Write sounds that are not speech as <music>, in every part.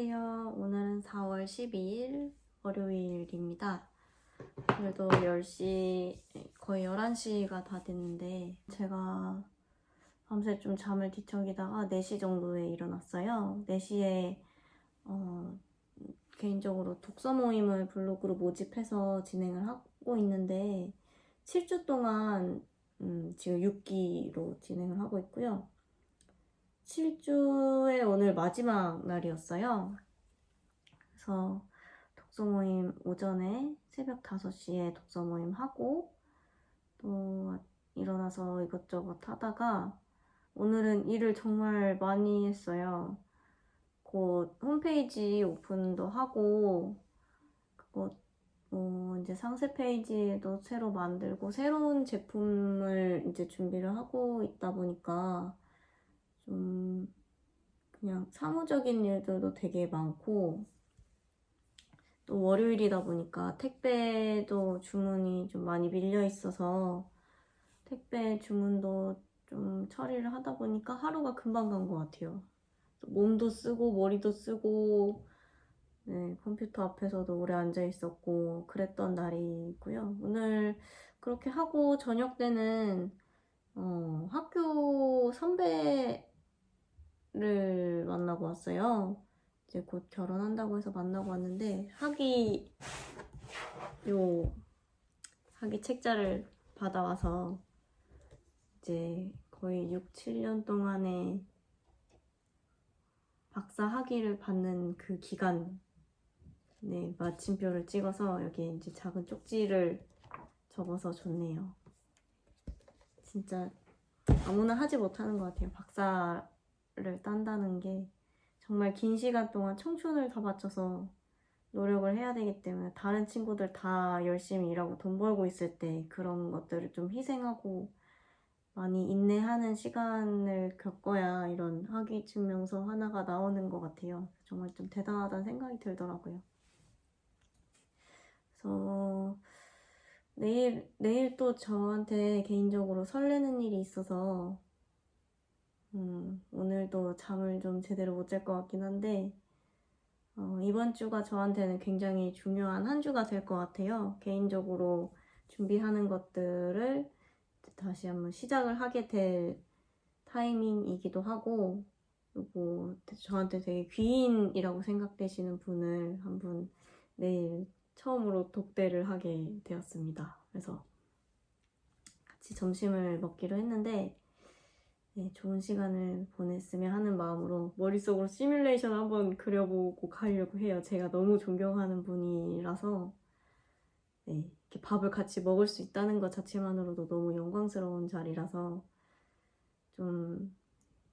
안녕하세요. 오늘은 4월 12일 월요일입니다. 오늘도 10시, 거의 11시가 다 됐는데, 제가 밤새 좀 잠을 뒤척이다가 4시 정도에 일어났어요. 4시에, 어, 개인적으로 독서 모임을 블로그로 모집해서 진행을 하고 있는데, 7주 동안, 음, 지금 6기로 진행을 하고 있고요. 7주의 오늘 마지막 날이었어요. 그래서 독서 모임 오전에 새벽 5시에 독서 모임 하고 또 일어나서 이것저것 하다가 오늘은 일을 정말 많이 했어요. 곧 홈페이지 오픈도 하고 그거 어, 이제 상세 페이지도 새로 만들고 새로운 제품을 이제 준비를 하고 있다 보니까 좀 그냥 사무적인 일들도 되게 많고 또 월요일이다 보니까 택배도 주문이 좀 많이 밀려 있어서 택배 주문도 좀 처리를 하다 보니까 하루가 금방 간 것 같아요. 몸도 쓰고 머리도 쓰고 네, 컴퓨터 앞에서도 오래 앉아 있었고 그랬던 날이고요. 오늘 그렇게 하고 저녁 때는 어, 학교 선배 를 만나고 왔어요. 이제 곧 결혼한다고 해서 만나고 왔는데 학위 요 학위 책자를 받아와서 이제 거의 6, 7년 동안에 박사 학위를 받는 그 기간 네, 마침표를 찍어서 여기에 이제 작은 쪽지를 적어서 줬네요. 진짜 아무나 하지 못하는 것 같아요. 박사 를 딴다는 게 정말 긴 시간 동안 청춘을 다 바쳐서 노력을 해야 되기 때문에 다른 친구들 다 열심히 일하고 돈 벌고 있을 때 그런 것들을 좀 희생하고 많이 인내하는 시간을 겪어야 이런 학위 증명서 하나가 나오는 것 같아요. 정말 좀 대단하다는 생각이 들더라고요. 그래서 내일 내일 또 저한테 개인적으로 설레는 일이 있어서 음, 오늘도 잠을 좀 제대로 못 잘 것 같긴 한데, 어, 이번 주가 저한테는 굉장히 중요한 한 주가 될 것 같아요. 개인적으로 준비하는 것들을 다시 한번 시작을 하게 될 타이밍이기도 하고, 그리고 저한테 되게 귀인이라고 생각되시는 분을 한 분 내일 처음으로 독대를 하게 되었습니다. 그래서 같이 점심을 먹기로 했는데, 네, 좋은 시간을 보냈으면 하는 마음으로 머릿속으로 시뮬레이션 한번 그려보고 가려고 해요. 제가 너무 존경하는 분이라서 네, 이렇게 밥을 같이 먹을 수 있다는 것 자체만으로도 너무 영광스러운 자리라서 좀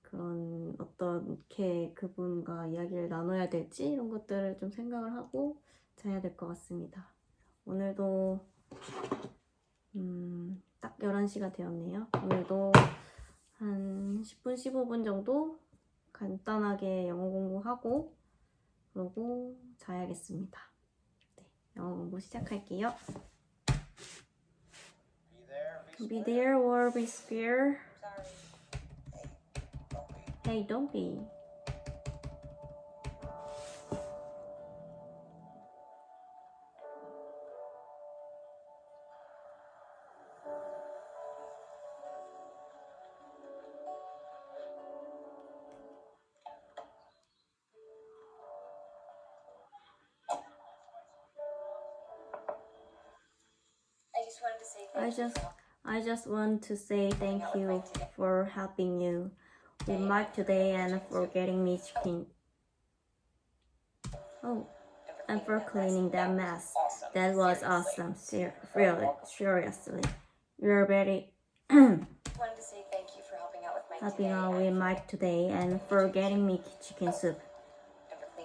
그런 어떻게 그분과 이야기를 나눠야 될지 이런 것들을 좀 생각을 하고 자야 될 것 같습니다. 오늘도 음, 딱 11시가 되었네요. 오늘도 한 10분, 15분 정도 간단하게 영어 공부하고 그러고 자야겠습니다. 네, 영어 공부 시작할게요. Be there or be square. Hey, don't be. Just I just want to say thank you for helping you with Mike today and for getting me chicken. Oh, and for cleaning that mess. That was awesome. Ser- really, seriously, you're very <clears throat> helping out with Mike today and for getting me chicken soup.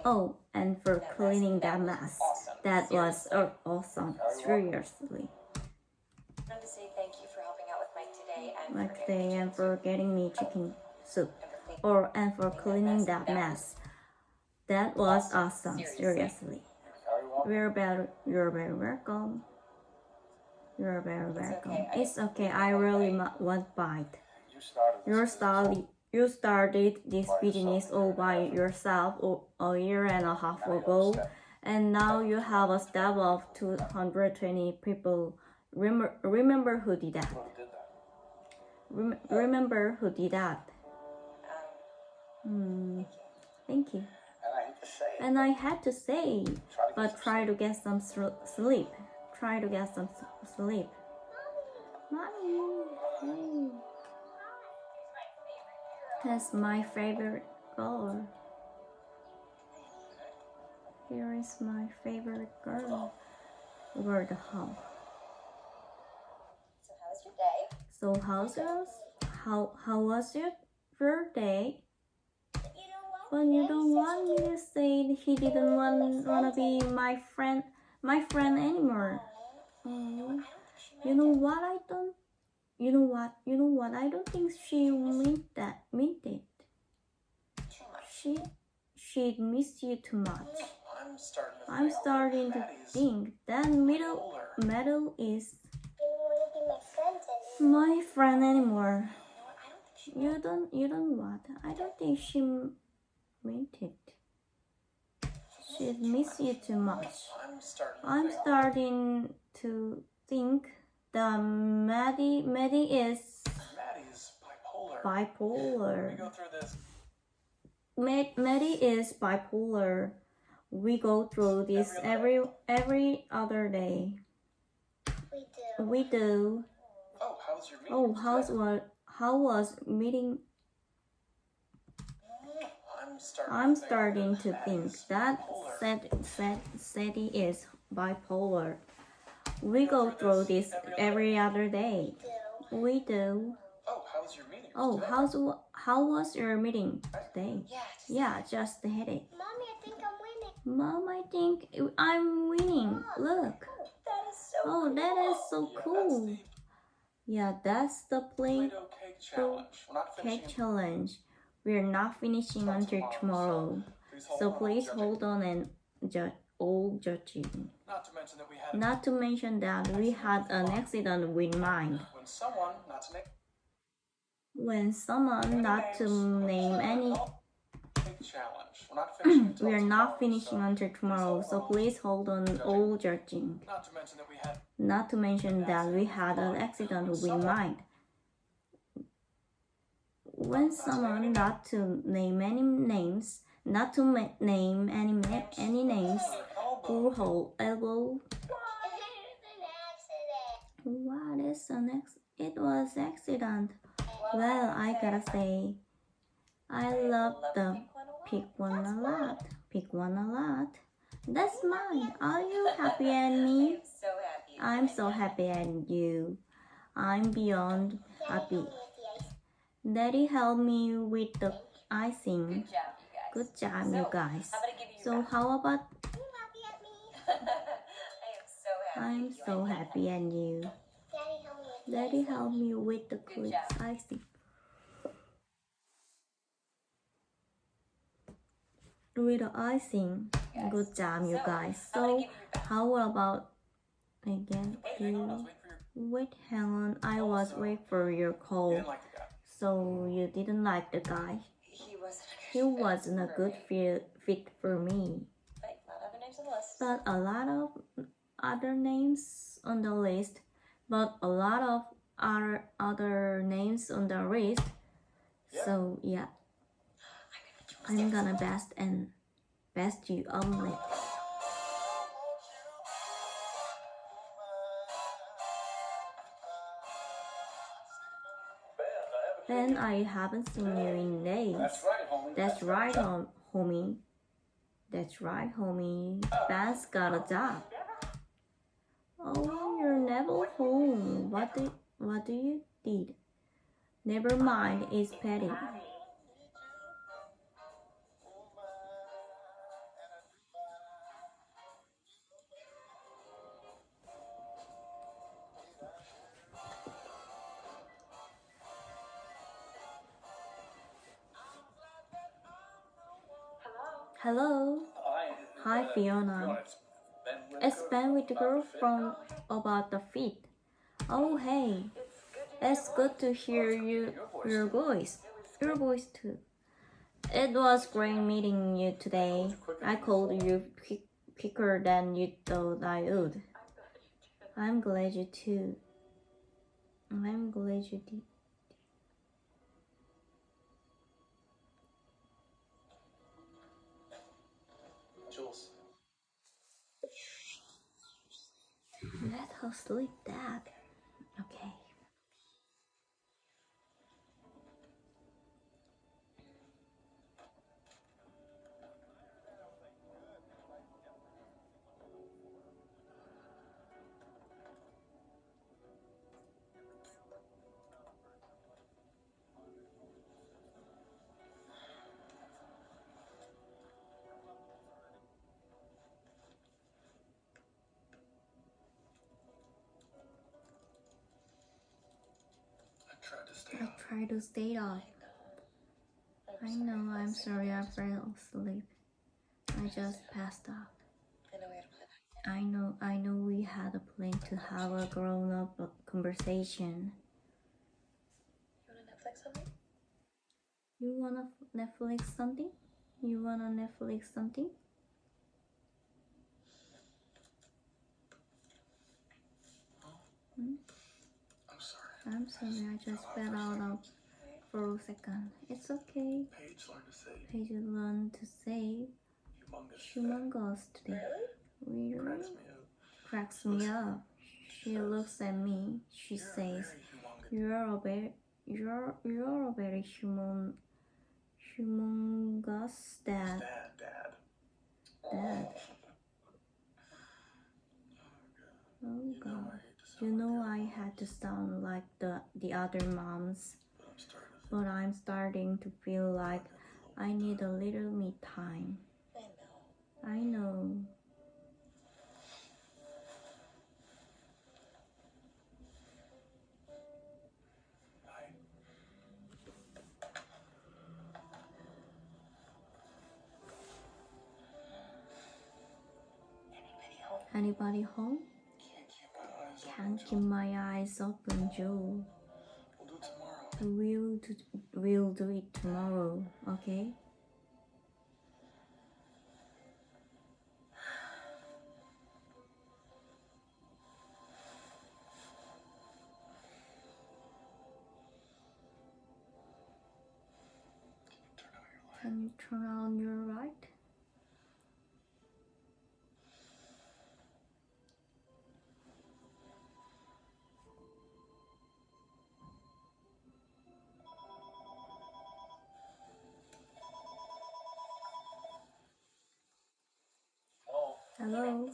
Oh, and for cleaning that mess. That was uh, awesome. Seriously. wanted to say thank you for helping out with Mike today and Mike for getting me and chicken for getting me chicken soup. and for cleaning or and for cleaning that mess. That was awesome. Seriously, you're very, you're very welcome. You're very welcome. It's okay. I really want bite. You started. You started this business all by yourself a year and a half ago, and now you have a staff of 220 people. Remember, remember who did that? Who did that? Rem- remember who did that? Hmm. Thank you. And I hate to say. And I had to say, Try to get but try to get some sleep. Try to get some sleep. Mommy, hey. That's my favorite girl. Here is my favorite girl. Word hub. so how was your day? So how's yours? How how was your your day? You? But you don't want me to say he didn't want wanna be my friend my friend anymore. Oh, you know what I don't you know what you know what I don't think she meant that meant it. She she missed you too much. I'm starting to think starting to Maddie's think that middle metal is didn't want to be my friend anymore. My friend anymore. You know what? I don't You don't you don't what? I don't think she meant it. She miss you too much. I'm starting to think starting that Maddie Maddie is bipolar. We go through this. Mad- Maddie is bipolar. We go through this every every other day. we do. We do. Oh, how's your meeting? Oh, how's what? How was meeting? Oh, I'm starting. I'm to think starting to think that. Sad, Sad, Sadie is bipolar. We go through this every other day. We do. Oh, how's your meeting? Oh, today? how's how was your meeting today? Yeah. Just, Yeah, just had it. Mommy, I think I'm winning. Mom, I think I'm winning. Look. That is so Oh, cool. that is so cool. Yeah, that's the play cake challenge. We're not cake finishing. challenge. We're not finishing until tomorrow. So please hold on and judge all judging. Not to mention that we had Not to mention that we had an accident with mine. when someone, not to name When someone not to name any Cake challenge. We're not finishing. until <clears throat> we are not so until tomorrow, so please hold on all judging. Not to mention that we had Not to mention that we had an accident with mine. When someone not to name any names, not to name any any names, pull hole, elbow. It's an accident. What is an ex? It was accident. Well, I gotta say, I love the pick one a lot. Pick one a lot. That's mine. Are you happy at me? I'm so happy. I'm so happy at you. I'm beyond happy. Daddy helped me with the icing. Good job, you guys. Good job, you guys. So, I'm give you. So your- how about Are you happy at me? I am so happy. I'm so happy at you. Daddy help me. with helped me with the Good quick job. icing. The icing. Yes. Good job, you So, guys. So give you your back. how about again? Wait, hang on. I was You waiting for your. wait, hang on. I oh, was wait for your You call. didn't like. So you didn't like the guy. He wasn't. a He good fit wasn't a for good me. fit fit for me. But not other names on the list. But a lot of other names on the list. But a lot of other other names on the list. Yeah. So yeah, I'm gonna best and best you omelet. Ben, I haven't seen you in days. That's right, homie. That's right, hom- homie. That's right, homie. Ben's got a job. Oh, you're never home. What do what do you did? Never mind, it's petty. Hello. Hi, Fiona. It's Ben with the girl from about the feet. Oh, hey. It's good to hear you, your voice. Your voice too. It was great meeting you today. I called you quicker than you thought I would. I'm glad you too. I'm glad you did. Jules, Let her sleep, Dad. Try to stay up. I know, I'm sorry I fell asleep. I just passed out. I know. I know, we had a plan to have a grown up conversation. You want to Netflix something? You wanna Netflix something? You wanna Netflix something? Sorry. I'm sorry, I just fell out of for a second. It's okay. Paige learned to say Paige learned to say humongous. humongous today. Really Cracks me up. cracks me up. She looks at me. She says, "You're a very, you're, you're a very human, humongous dad." Dad, dad. Dad. Oh, Oh God. You know I had to sound like the the other moms, but I'm starting to feel like I need a little me time. I know. Anybody home? Can't keep my eyes open. Joe. We'll do it tomorrow. We'll do, we'll do it tomorrow, okay? Can? Can you turn on your light?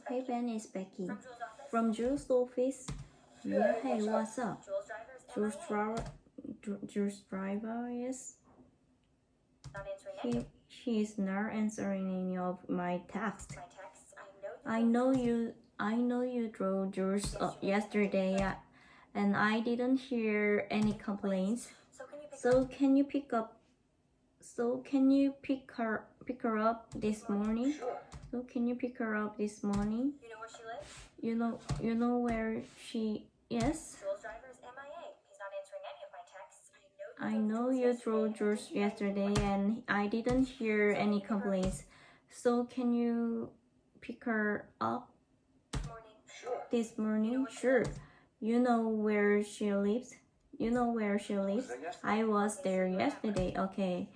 Hey Ben, it's Becky. From Jules' office? Yeah, hey, what's up? Jules driver, Ju- Jules driver, yes. He, he is not answering any of my texts. I know. You. I know you drove Jules uh, yesterday, uh, and I didn't hear any complaints. So can you pick So can you pick up? So can you pick her pick her up this morning? sure. So can you pick her up this morning? You know where she lives? You know you know where she is. Jules driver's MIA. He's not answering any of my texts. I I know. know you drove Jules yesterday, and I didn't hear any complaints. So can you pick her up Morning. Sure. this morning? Sure. You know where she lives? You know where she lives? I was there yesterday. Okay.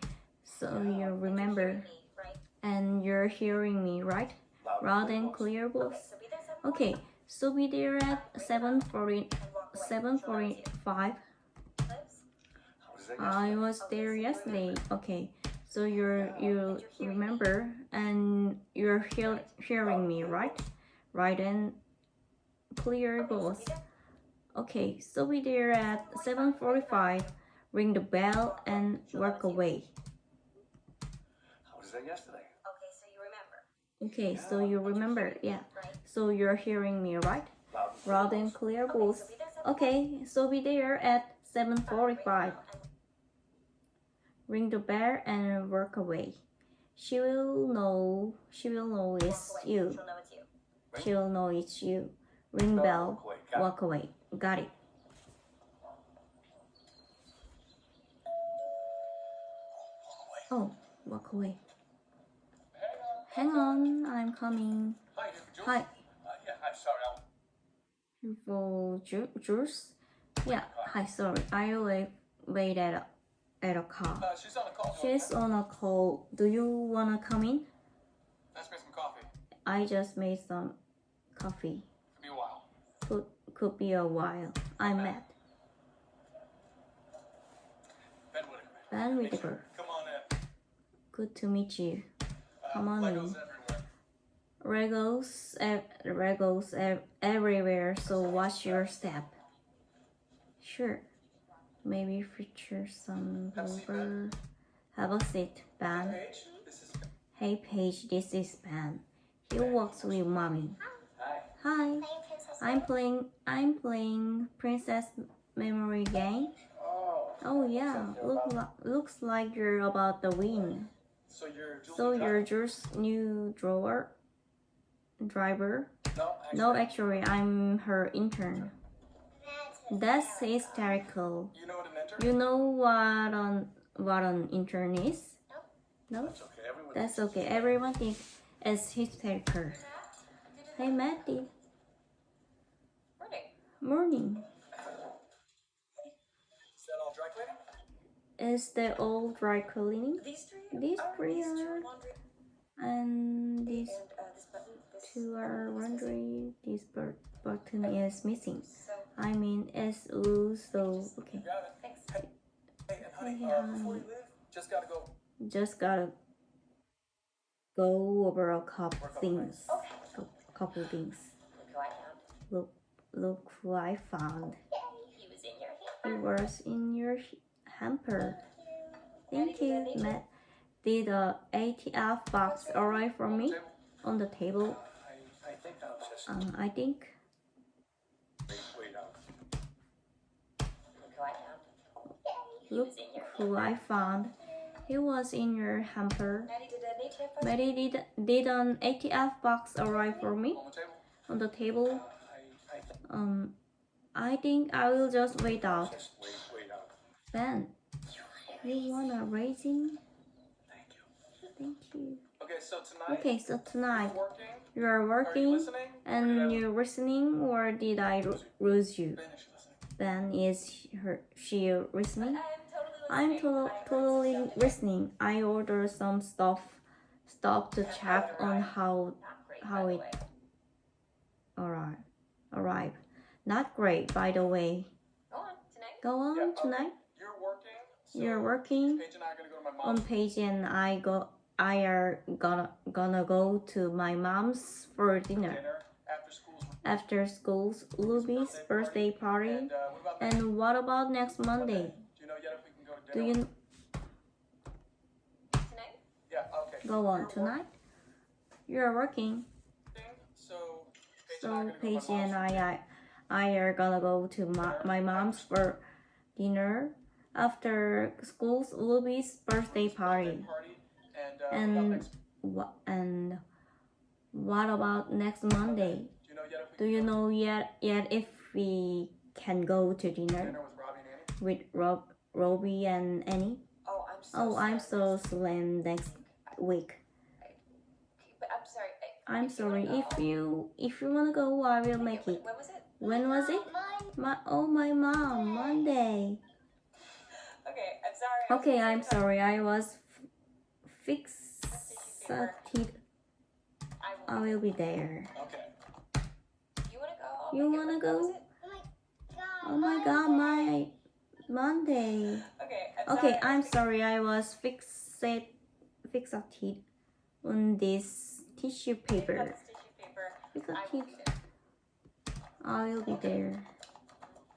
So you remember Me, right? And you're hearing me, right? Loud and clear Okay, so be there Okay. So be there at 7:40 and walk away. She'll know it's 7:45. you. Lives? How was that I was there yesterday. Okay. So you're you remember and you're hear, hearing me, right? Right and clear Okay, so voice. be there. Okay, so we there at 7:45. Ring the bell and walk away. How was that yesterday? Okay, so you remember, Okay, so you remember, yeah. So you're hearing me, right? Loud and clear Loud and voice. clear Okay, so be there seven Okay, so be there at 7:45. Ring the bell and walk away. She will know. She will know it's you. She'll know it's you. She will know it's you. Ring Bell, bell. walk away. Got it. Walk away. Got it. Oh, walk away. Hang on, I'm coming. Hi, here for Jules? Hi, Uh, yeah, hi, sorry, I'll... for Ju- Jules? Yeah, hi, sorry. I wait, wait at a, at a car. Uh, she's on a call. She's on a call. Do you wanna come in? Let's make some coffee. I just made some coffee. Could be a while. Could, could be a while. I'm Matt. Ben Whitaker. Ben Whitaker. Come on in. Good to meet you. Come on Legos in. everywhere. Regals, ev- regals ev- everywhere. So watch your step. Sure. Maybe feature some Have a over. Have a seat, Ben. Paige, this is... Hey Paige, this is Ben. He works with mommy. Hi. Hi. I'm playing. I'm playing Princess Memory Game. Oh. Oh yeah, look li- looks like you're about to win. So you're So and you're just new drawer driver? No, actually, No, actually, I'm her intern. That's hysterical. You know what an intern You know what an what an intern is? No, That's okay, everyone... that's okay. Everyone thinks it's hysterical. Hey, Matty. Morning. Morning. Is that all dry cleaning? Is the old dry cleaning? These three? These are three these two are- laundry And these and uh, this button. This two are is missing. wondering this bur- button is missing. So I mean, it's loose, so okay. You got it. thanks. Hey, honey, Hey, uh, honey. before you leave, just gotta go Just gotta go over a couple things. Okay. A couple things. Look who I found. Look, look who I found. He was in your He was in your hamper. Thank you, Matt. Did a ATF box arrive for me on the table? Um, I think. Uh, Look who I found. He was in your hamper. Maddie did did an ATF box arrive for me on the table? the. Um, I think I will just wait out. Just wait, wait, uh, Ben, you wanna racing? thank you. Thank you. Okay, so tonight... Okay, so tonight You're working? you are Are you working listening? Or did I and you're listening, or did I lose you? Ben, is her she listening? I'm I'm totally to- listening. I heard totally listening. I ordered some stuff, stuff to check on how how it- way. arrive. Arrive. Not great, by the way. Go on tonight. Go on Yeah, okay. tonight. You're working? So You're working. Paige and I are gonna go to my on page and I go I are gonna gonna go to my mom's for dinner dinner after school's after school's Luby's birthday party. And uh, what about next And what about next Monday? Do you know yet if we can go Do you Tonight? Go on You're tonight? You're working, working, So Paige and so are Paige go to my and I, I I are gonna go to my, my mom's for dinner after school's Luby's birthday party. party. And, uh, what about And next, what and what about next Monday? do you know yet if we can go yet yet if we can go to to dinner dinner with Robbie and Annie? with Rob, Robbie and Annie? Oh, I'm so Oh, I'm so slim next week. Okay, I'm sorry. I- I'm if you sorry. If you if you wanna go, I will Okay, make when- it. When was it? When was it? My oh my mom Monday. Okay, I'm sorry. I was Okay, gonna I'm say sorry. I was f- fixated. I I will. will be there. Okay. You wanna go? I'll You wanna When was go? it? Oh my oh god, my Monday. Okay, I'm Okay, sorry. I I'm was sorry. I was fixate, fixated on this tissue thinking- Pick up paper. this tissue. I will Fixated. be there. I will be there.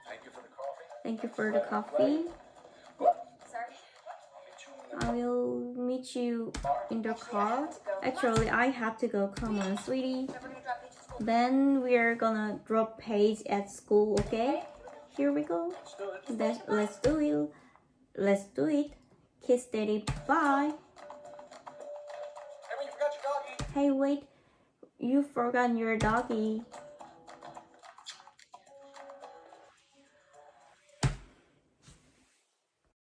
Thank you for the coffee. Thank you for the coffee. Sorry. I will meet you in the car. Actually, I have to go. Come on, sweetie. So we're gonna drop Paige to school. Then we're gonna drop Paige at school. Okay? Here we go. Let's do it. Let's do it. Let's do it. Kiss daddy. Bye. Hey, you forgot your doggy. Hey, wait. You forgot your doggy.